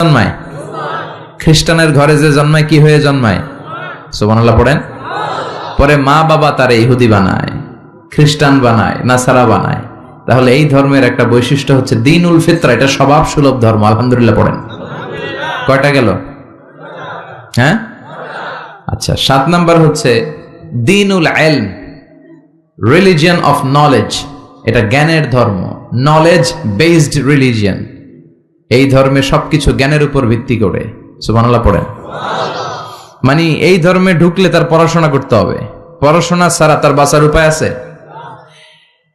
জন্মায়? খ্রিস্টানের ঘরে যে জন্মায়, কি হয়ে জন্মায়? সুবহানাল্লাহ পড়েন। পরে মা বাবা তার ইহুদি বানায়, খ্রিস্টান বানায়, নাসারা বানায়। তাহলে এই ধর্মের একটা বৈশিষ্ট্য হচ্ছে দিন উল ফিতরা, এটা স্বভাব সুলভ ধর্ম, আলহামদুলিল্লাহ পড়েন। কয়টা গেল? হ্যাঁ? আচ্ছা সাত নাম্বার হচ্ছে দিনুল এলম রিলিজিয়ন অফ নলেজ এটা জ্ঞানের ধর্ম নলেজ বেসড রিলিজিয়ন এই ধর্মে সবকিছু জ্ঞানের উপর ভিত্তি করে। সুবহানাল্লাহ, পড়েন। মানে এই ধর্মে ঢুকলে তার পড়াশোনা করতে হবে। পড়াশোনা ছাড়া তার বাঁচার উপায় আছে?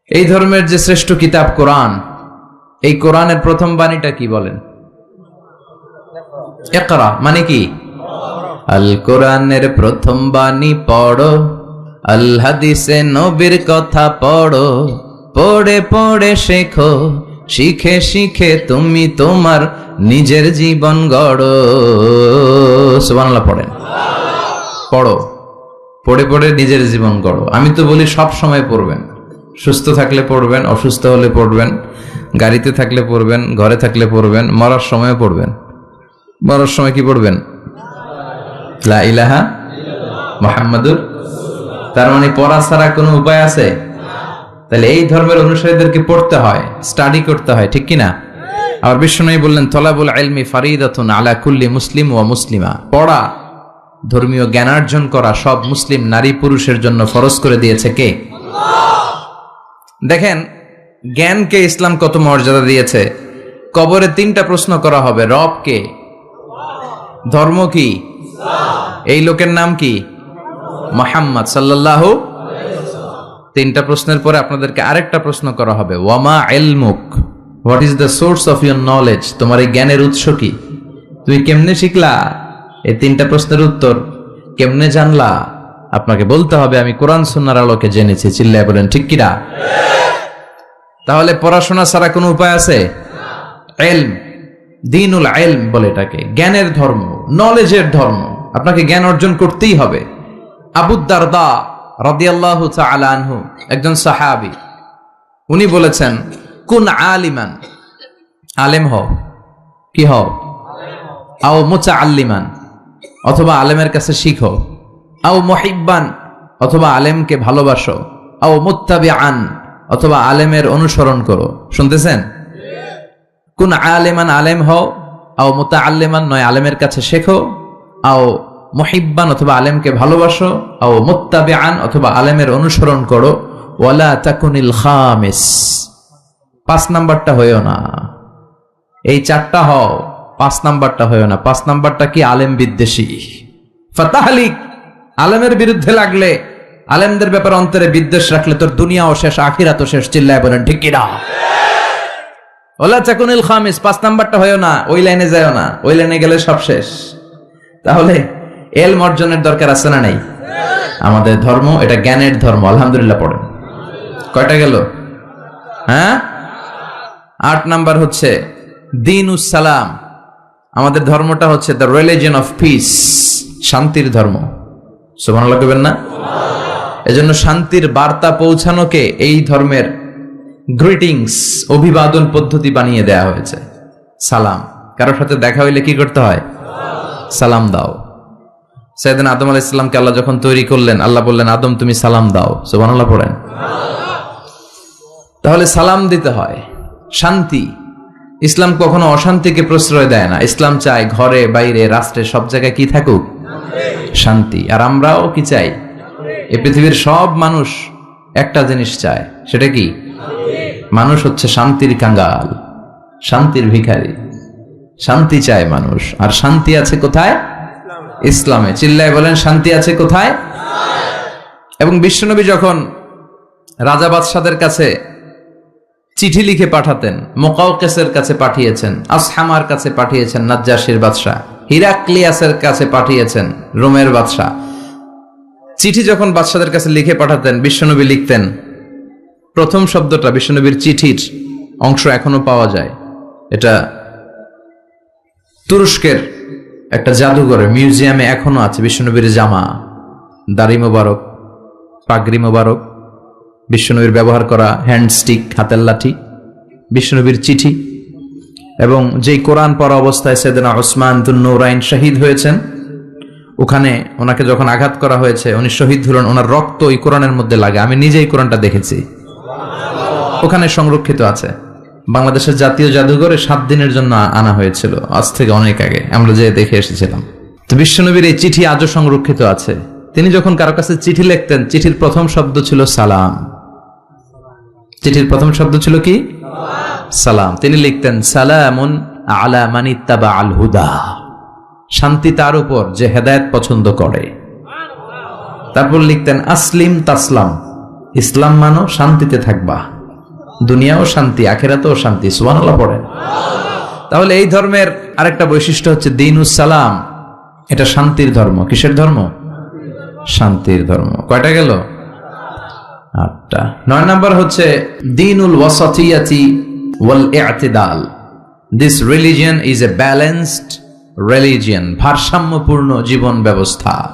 এই ধর্মের যে শ্রেষ্ঠ কিতাব কোরআন, এই কোরআনের প্রথম বাণীটা কি বলেন? একরা মানে কি? আল কোরআনের প্রথম বাণী পড়ো, আল হাদিসে নবীর কথা পড়ো, পড়ে পড়ে শেখো শিখে শিখে তুমি তোমার নিজের জীবন গড়ো। সুবহানাল্লাহ পড়েন। পড়ো। পড়ে পড়ে নিজের জীবন গড়ো। আমি তো বলি সব সময় পড়বেন। সুস্থ থাকলে পড়বেন, অসুস্থ হলে পড়বেন, গাড়িতে থাকলে পড়বেন, ঘরে থাকলে পড়বেন, মরার সময় পড়বেন। মরার সময় কি পড়বেন? লা ইলাহা মোহাম্মদুর তার মানে পড়া ছাড়া কোনো উপায় আছে? তাহলে এই ধর্মের অনুসারীদেরকে পড়তে হয় স্টাডি করতে হয়, ঠিক কিনা? আবার বিষ্ণু বললেন, তলাবুল আলমি ফারিদাতুন আলা কুল্লি মুসলিম ও মুসলিমা। পড়া, ধর্মীয় জ্ঞানার্জন করা সব মুসলিম নারী পুরুষের জন্য ফরজ করে দিয়েছে কে? দেখেন, জ্ঞানকে ইসলাম কত মর্যাদা দিয়েছে? কবরে তিনটা প্রশ্ন করা হবে, রব কে? ধর্ম কি? এই লোকের নাম কি? মোহাম্মদ সাল্লাল্লাহু তিনটা প্রশ্নের পরে আপনাদেরকে আরেকটা প্রশ্ন করা হবে। ওয়ামা এলমুক what is the source of your knowledge তোমার এই জ্ঞানের উৎস কি? তুমি কেমনে শিখলা? এই তিনটা প্রশ্নের উত্তর কেমনে জানলা? আপনাকে বলতে হবে, আমি কোরআন সুন্নার আলোকে জেনেছি। চিল্লায় বলেন, ঠিক কিনা? তাহলে পড়াশোনা ছাড়া কোনো উপায় আছে? এলম দিনুল এলম বলে এটাকে। জ্ঞানের ধর্ম নলেজের ধর্ম। আপনাকে জ্ঞান অর্জন করতেই হবে। আবুদ্দারদা রাদিয়াল্লাহু আনহু, একজন সাহাবী। উনি বলেছেন, কুন আলিমান, আলেম হও। কি হও? আও মুচা আল্লিমান অথবা আলেমের কাছে শিখো। আও মহিব্বান, অথবা আলেমকে ভালোবাসো। আও মুত্তাবি আন অথবা আলেমের অনুসরণ করো। শুনতেছেন? কোন আলেমান, আলেম হও। আও মোতা আল্লেমান নয়, আলেমের কাছে শেখো। আও মহিব্বান অথবা আলেমকে ভালোবাসো ও মোত্তাবে আন অথবা আলেমের অনুসরণ করো, ওয়ালা তাকুনিল খামিস। পাঁচ নাম্বারটা হয়েও না। এই চারটা হও, পাঁচ নাম্বারটা হয়েও না। পাঁচ নাম্বারটা কি? আলেম বিদ্বেষী। ফাতাহালিক! আলেমের বিরুদ্ধে লাগলে, আলেমদের ব্যাপারে অন্তরে বিদ্বেষ রাখলে তোর দুনিয়াও শেষ, আখিরাতও শেষ, চিল্লায় বলেন, ঠিক কিনা? ওলা চাকুনিল খামিস, পাঁচ নাম্বারটা হয়েও না, ওই লাইনে যায়ও না, ওই লাইনে গেলে সব শেষ। তাহলে এল অর্জনের দরকার আছে না নাই? আমাদের ধর্ম, এটা জ্ঞানের ধর্ম, আলহামদুলিল্লাহ পড়েন। কয়টা গেল? হ্যাঁ? আট নাম্বার হচ্ছে দিন সালাম। আমাদের ধর্মটা হচ্ছে দ্য রিলিজিয়ন অফ পিস শান্তির ধর্ম। সুমান লাগবেন না? এজন্য শান্তির বার্তা পৌঁছানোকে এই ধর্মের গ্রিটিংস অভিবাদন পদ্ধতি বানিয়ে দেয়া হয়েছে। সালাম। কারোর সাথে দেখা হইলে কি করতে হয়? সালাম দাও। সেদিন আদম আলাহ ইসলামকে আল্লাহ যখন তৈরি করলেন, আল্লাহ বললেন, আদম, তুমি সালাম দাও। সুবান আল্লাহ পড়েন। তাহলে সালাম দিতে হয়। শান্তি। ইসলাম কখনো অশান্তিকে প্রশ্রয় দেয় না। ইসলাম চায় ঘরে, বাইরে, রাষ্ট্রে, সব জায়গায় কি থাকুক? শান্তি। আর আমরাও কি চাই? এ পৃথিবীর সব মানুষ একটা জিনিস চায়, সেটা কি? মানুষ হচ্ছে শান্তির কাঙ্গাল, শান্তির ভিখারি। শান্তি চায় মানুষ। আর শান্তি আছে কোথায়? ইসলামে। চিল্লায় বলেন, শান্তি আছে কোথায়? এবং বিশ্বনবী যখন রাজা বাদশাদের কাছে চিঠি লিখে পাঠাতেন মোকাউকেসের কাছে পাঠিয়েছেন, আসহামার কাছে পাঠিয়েছেন, নাজ্জাসির বাদশাহ, হিরাক্লিয়াসের কাছে পাঠিয়েছেন, রোমের বাদশাহ। চিঠি যখন বাদশাদের কাছে লিখে পাঠাতেন, বিশ্বনবী লিখতেন, প্রথম শব্দটা বিশ্বনবীর চিঠির অংশ এখনও পাওয়া যায়। এটা তুরস্কের একটা জাদুঘরে, মিউজিয়ামে এখনও আছে, বিশ্বনবীর জামা। দাড়ি মোবারক, পাগড়ি মোবারক, বিশ্বনবীর ব্যবহার করা হ্যান্ডস্টিক হাতের লাঠি, বিশ্বনবীর চিঠি এবং যেই কোরআন পড়া অবস্থায় সেদিন ওসমান দুন্নুরাইন শহীদ হয়েছেন, ওখানে ওনাকে যখন আঘাত করা হয়েছে, উনি শহীদ হলেন, ওনার রক্ত ওই কোরআনের মধ্যে লাগে। আমি নিজেই কোরআনটা দেখেছি। ওখানে সংরক্ষিত আছে। বাংলাদেশের জাতীয় জাদুঘরে সাত দিনের জন্য আনা হয়েছিল। আজ থেকে অনেক আগে। আমরা যে দেখে এসেছিলাম। তো বিশ্বনবীর এই চিঠি আজও সংরক্ষিত আছে। তিনি যখন কারও কাছে চিঠি লিখতেন, চিঠির প্রথম শব্দ ছিল সালাম। চিঠির প্রথম শব্দ ছিল কি? সালাম। তিনি লিখতেন, সালামুন আলা মানিত্তাবা আল হুদা। শান্তি তার উপর যে হেদায়ত পছন্দ করে। তারপর লিখতেন, আসলিম তাসলাম। ইসলাম মানো শান্তিতে থাকবা। দুনিয়াও শান্তি, আখেরাতেও শান্তি, সুবহানাল্লাহ পড়েন। তাহলে এই ধর্মের আরেকটা বৈশিষ্ট্য হচ্ছে দিনুস সালাম। এটা শান্তির ধর্ম। কিসের ধর্ম? শান্তির ধর্ম। কয়টা গেল? আটটা। নয় নাম্বার হচ্ছে দিনুল ওয়াসাতিয়াতি ওয়াল ইআতিদাল this religion is a balanced religion ভারসাম্যপূর্ণ জীবন ব্যবস্থা।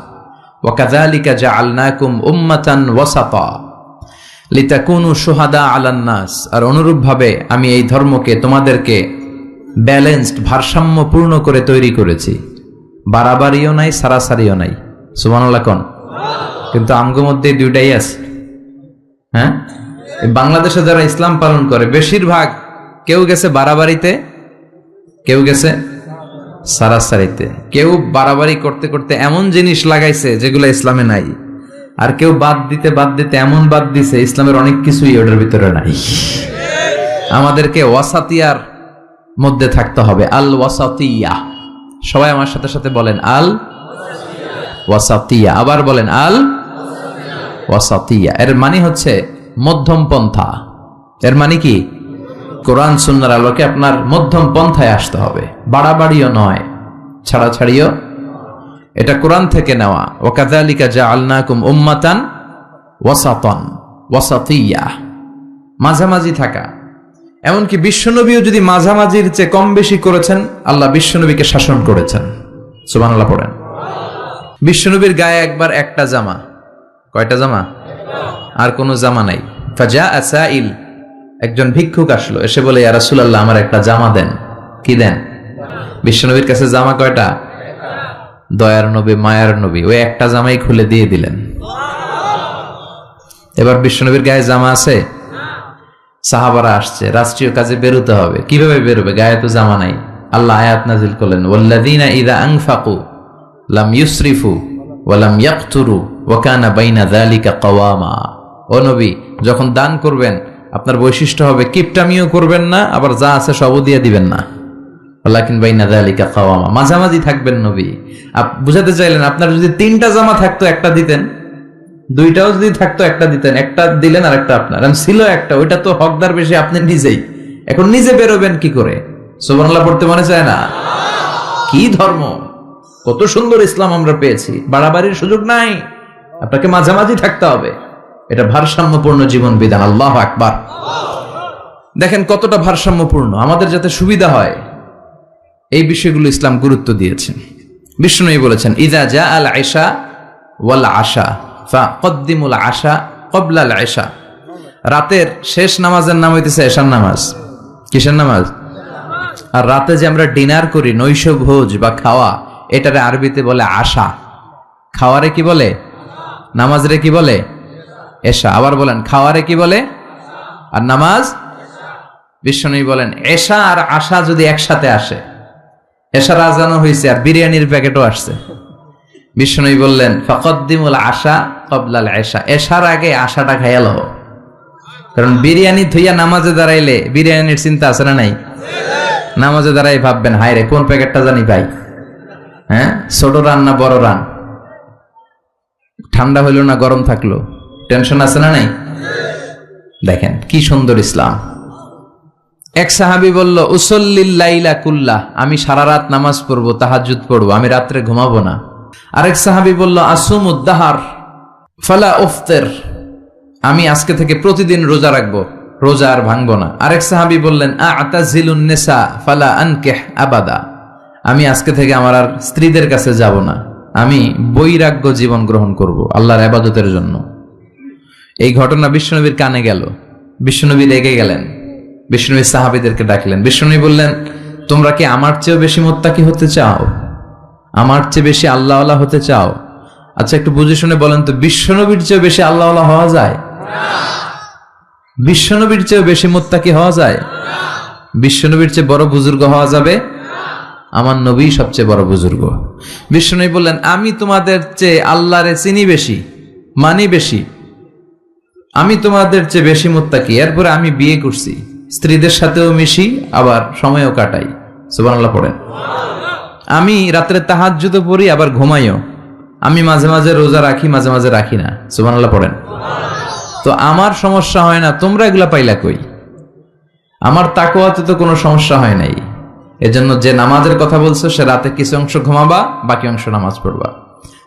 ওয়াকাযালিকা জাআলনাকুম উম্মাতান ওয়াসাতা। লিতাকুনু শুহাদা আলান নাস, আর অনুরূপভাবে আমি এই ধর্মকে তোমাদেরকে ব্যালেন্সড, ভারসাম্যপূর্ণ করে তৈরি করেছি। বাড়াবাড়িও নাই, সারাসারিও নাই। সুবহানাল্লাহ কোন? কিন্তু আমগো মধ্যে দুইটাই আছে। হ্যাঁ? বাংলাদেশে যারা ইসলাম পালন করে, বেশিরভাগ কেউ গেছে বাড়াবাড়িতে, কেউ গেছে সারাসারিতে। কেউ বাড়াবাড়ি করতে করতে এমন জিনিস লাগাইছে যেগুলো ইসলামে নাই। আর কেউ বাদ দিতে বাদ দিতে, এমন বাদ দিছে, ইসলামের অনেক কিছুই ওটার ভিতরে নাই। আমাদেরকে ওয়াসাতিয়ার মধ্যে থাকতে হবে। আল ওয়াসাতিয়া। সবাই আমার সাথে সাথে বলেন, আল ওয়াসাতিয়া। আবার বলেন, আল ওয়াসাতিয়া। এর মানে হচ্ছে মধ্যম পন্থা। এর মানে কি? কোরআন সুন্নার আলোকে আপনার মধ্যম পন্থায় আসতে হবে। বাড়াবাড়িও নয়, ছাড়াছাড়িও এটা কোরআন থেকে নেওয়া। ওয়াকাদালিকা যা আলনাকুম উম্মাতান ওয়াসাতন, ওয়াসাতিয়া। মাঝামাঝি থাকা। এমনকি বিশ্বনবীও যদি মাঝামাঝির চেয়ে কম বেশি করেছেন, আল্লাহ বিশ্বনবীকে শাসন করেছেন। সুবহানাল্লাহ পড়েন। বিশ্বনবীর গায়ে একবার একটা জামা। কয়টা জামা? আর কোনো জামা নাই। ফাজা আসাইল একজন ভিক্ষুক আসলো। এসে বলে, ইয়া রাসূলুল্লাহ, আমার একটা জামা দেন। কি দেন? বিশ্বনবীর কাছে জামা কয়টা? দয়ার নবী, মায়ার নবী, ওই একটা জামাই খুলে দিয়ে দিলেন। এবার বিশ্বনবীর গায়ে জামা আছে? সাহাবারা আসছে, রাষ্ট্রীয় কাজে বেরোতে হবে। কীভাবে বেরোবে? গায়ে তো জামা নাই। আল্লাহ আয়াত নাজিল করলেন, ওয়াল্লাযীনা ইযা আনফাকু লাম ইউসরিফু ওয়া লাম ইয়াকতুরু ওয়া কানা বাইনা দালিকা কাওয়ামা। ও নবী, যখন দান করবেন, আপনার বৈশিষ্ট্য হবে কিপটামিও করবেন না, আবার যা আছে সবও দিয়ে দিবেন না। যালিকা কাওয়ামা। মাঝামাঝি থাকবেন নবী। বুঝাতে চাইলেন, আপনার যদি তিনটা জামা থাকতো, একটা দিতেন। দুইটাও যদি থাকতো, একটা দিতেন। একটা দিলেন আর একটা আপনার। ছিল একটা, ওইটা তো হকদার বেশি আপনি নিজেই। এখন নিজে বেরোবেন কি করে? সুবহানাল্লাহ, পড়তে মনে চায় না? কি ধর্ম? কত সুন্দর ইসলাম আমরা পেয়েছি। বাড়াবাড়ির সুযোগ নাই। আপনাকে মাঝামাঝি থাকতে হবে। এটা ভারসাম্যপূর্ণ জীবন বিধান। আল্লাহ আকবার। দেখেন কতটা ভারসাম্যপূর্ণ। আমাদের যাতে সুবিধা হয়। এই বিষয়গুলো ইসলাম গুরুত্ব দিয়েছেন। বিষ্ণুই বলেছেন, ইদা জা আল আয়সা ওয়াল আশা ফা কদ্দিমুল আশা কবলাল আয়সা রাতের শেষ নামাজের নাম হইতেছে এশার নামাজ। কিসের নামাজ? আর রাতে যে আমরা ডিনার করি, নৈশ ভোজ বা খাওয়া, এটারে আরবিতে বলে আশা। খাওয়ারে কি বলে? নামাজরে কি বলে? এশা আবার বলেন, খাওয়ারে কি বলে? আর নামাজ? বিশ্বনবী বলেন এশা আর আশা যদি একসাথে আসে। এশার আজানও হয়েছে আর বিরিয়ানির প্যাকেটও আসছে। বিশ্বনবী বললেন, ফকদ্দিমুল আশা কবলাল এশা। এশার আগে আশাটা খাইয়াল কারণ বিরিয়ানি থইয়া নামাজে দাঁড়াইলে বিরিয়ানির চিন্তা আছে না নাই? নামাজে দাঁড়াই ভাববেন, হায় রে, কোন প্যাকেটটা জানি ভাই হ্যাঁ? ছোট রান না বড় রান? ঠান্ডা হইল না, গরম থাকল। টেনশন আছে না নাই? দেখেন, কি সুন্দর ইসলাম। এক সাহাবি বলল উসল্লিল্লাইলা কুল্লাহ আমি সারা রাত নামাজ পড়ব তাহাজুদ পড়ব, আমি রাত্রে ঘুমাবো না। আরেক সাহাবি বলল আসুম উদ্দাহার ফালা উফতের, আমি আজকে থেকে প্রতিদিন রোজা রাখব, রোজা আর ভাঙবো না। আরেক সাহাবি বললেন, আতাজিলুন নেসা, ফালা আনকেহ আবাদা, আমি আজকে থেকে আমার আর স্ত্রীদের কাছে যাব না, আমি বৈরাগ্য জীবন গ্রহণ করব আল্লাহর আবাদতের জন্য। এই ঘটনা বিশ্বনবীর কানে গেল, বিশ্বনবী রেগে গেলেন। বিষ্ণুবী সাহাবিদেরকে ডাকলেন। বিষ্ণুবী বললেন, তোমরা কি আমার চেয়েও বেশি মোত্তাকি হতে চাও? আমার চেয়ে বেশি আল্লাহওয়ালা হতে চাও? আচ্ছা একটু বুঝে শুনে বলেন তো বিশ্বনবীর চেয়েও বেশি আল্লাহওয়ালা হওয়া যায়? বিশ্বনবীর চেয়েও বেশি মোত্তাকি হওয়া যায়? বিশ্বনবীর চেয়ে বড় বুজুর্গ হওয়া যাবে? আমার নবী সবচেয়ে বড় বুজুর্গ। বিশ্বনবী বললেন, আমি তোমাদের চেয়ে আল্লাহরে চিনি বেশি, মানি বেশি। আমি তোমাদের চেয়ে বেশি মোত্তাকি। এরপরে আমি বিয়ে করছি। স্ত্রীদের সাথেও মিশি, আবার সময়ও কাটাই। সুবহানাল্লাহ পড়েন। আমি রাত্রে তাহাজ্জুদও পড়ি, আবার ঘুমাইও। আমি মাঝে মাঝে রোজা রাখি, মাঝে মাঝে রাখি না। সুবহানাল্লাহ পড়েন। তো আমার সমস্যা হয় না, তোমরা এগুলা পাইলা কই? আমার তাকোয়াতে তো কোনো সমস্যা হয় নাই। এজন্য যে নামাজের কথা বলছো, সে রাতে কিছু অংশ ঘুমাবা, বাকি অংশ নামাজ পড়বা।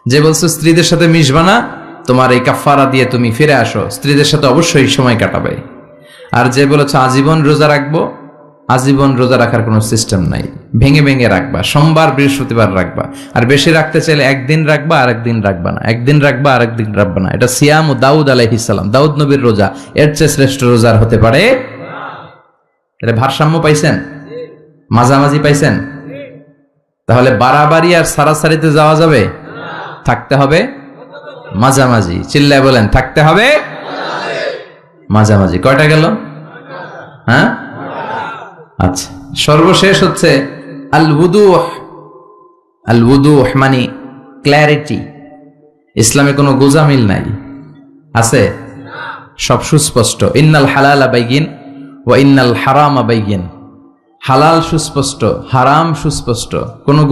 যে বলছো, স্ত্রীদের সাথে মিশবা না, তোমার এই কাফারা দিয়ে তুমি ফিরে আসো। স্ত্রীদের সাথে অবশ্যই সময় কাটাবে। আর যে বলেছ, আজীবন রোজা রাখব, আজীবন রোজা রাখার কোনো সিস্টেম নাই। ভেঙে ভেঙে রাখবা, সোমবার বৃহস্পতিবার রাখবা। আর বেশি রাখতে চাইলে একদিন রাখবা আর একদিন রাখবা না। একদিন রাখবা আর একদিন রাখবা না। এটা সিয়াম ও দাউদ আলাইহিসাল্লাম দাউদ নবীর রোজা। এর চেয়ে শ্রেষ্ঠ রোজার হতে পারে এটা ভারসাম্য পাইছেন? মাঝামাঝি পাইছেন? তাহলে বাড়াবাড়ি আর সারাসারিতে যাওয়া যাবে? থাকতে হবে মাঝামাঝি। চিল্লায় বলেন, থাকতে হবে মাঝামাঝি। কয়টা গেল? হ্যাঁ? আচ্ছা। সর্বশেষ হচ্ছে আল উদুহ। আল উদুহ মানে ক্ল্যারিটি ইসলামে কোনো গোজামিল নাই। আছে? সব সুস্পষ্ট। ইন্নাল হালাল বাইগিন ও ইন্নাল হারাম বাইগিন হালাল সুস্পষ্ট, হারাম সুস্পষ্ট। কোনো